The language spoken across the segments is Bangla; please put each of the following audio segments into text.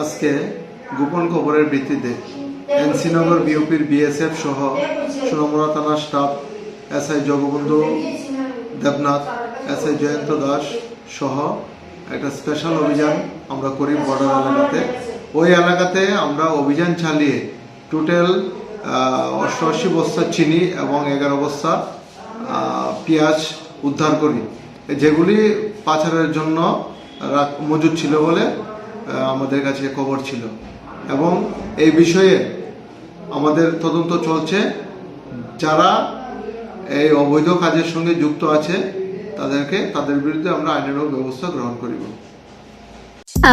আজকে গোপন খবরের ভিত্তিতে এনসিনগর বিওপির বিএসএফ সহ সোনামুড়া থানার staff S I Jagabandhu Debnath S I Jayanta Das সহ একটা স্পেশাল অভিযান আমরা করি বর্ডার এলাকাতে। ওই এলাকাতে আমরা অভিযান চালিয়ে টোটাল অষ্টআশি বস্তা চিনি এবং এগারো বস্তা পেঁয়াজ উদ্ধার করি। যেগুলি পাচারের জন্য মজুদ ছিল বলে আমাদের কাছে খবর ছিল। এবং এই বিষয়ে আমাদের তদন্ত চলছে। যারা এই অবৈধ কাজের সঙ্গে যুক্ত আছে, তাদেরকে, তাদের বিরুদ্ধে আমরা আইনানুগ ব্যবস্থা গ্রহণ করিব।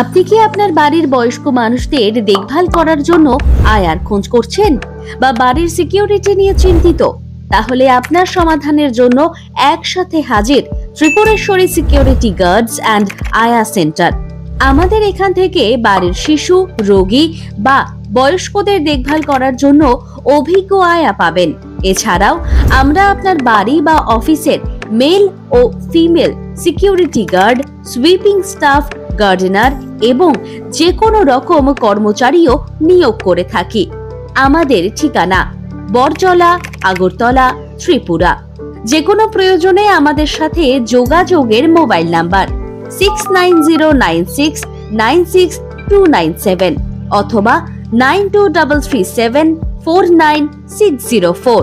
আপনি কি আপনার বাড়ির বয়স্ক মানুষদের দেখভাল করার জন্য আয়ার খোঁজ করছেন? বা বাড়ির সিকিউরিটি নিয়ে চিন্তিত? তাহলে আপনার সমাধানের জন্য একসাথে হাজির Tripureshwari security guards and ayah centre আমাদের এখান থেকে বাড়ির শিশু, রোগী বা বয়স্কদের দেখভাল করার জন্য অভিজ্ঞ আয়া পাবেন। এছাড়াও আমরা আপনার বাড়ি বা অফিসের মেল ও female security guard, sweeping staff, gardener এবং যে কোনো রকম কর্মচারীও নিয়োগ করে থাকি। আমাদের ঠিকানা বরজলা, আগরতলা, ত্রিপুরা। যে কোনো প্রয়োজনে আমাদের সাথে যোগাযোগের mobile number six nine zero nine six nine six two nine seven অথবা nine two double three seven four nine six zero four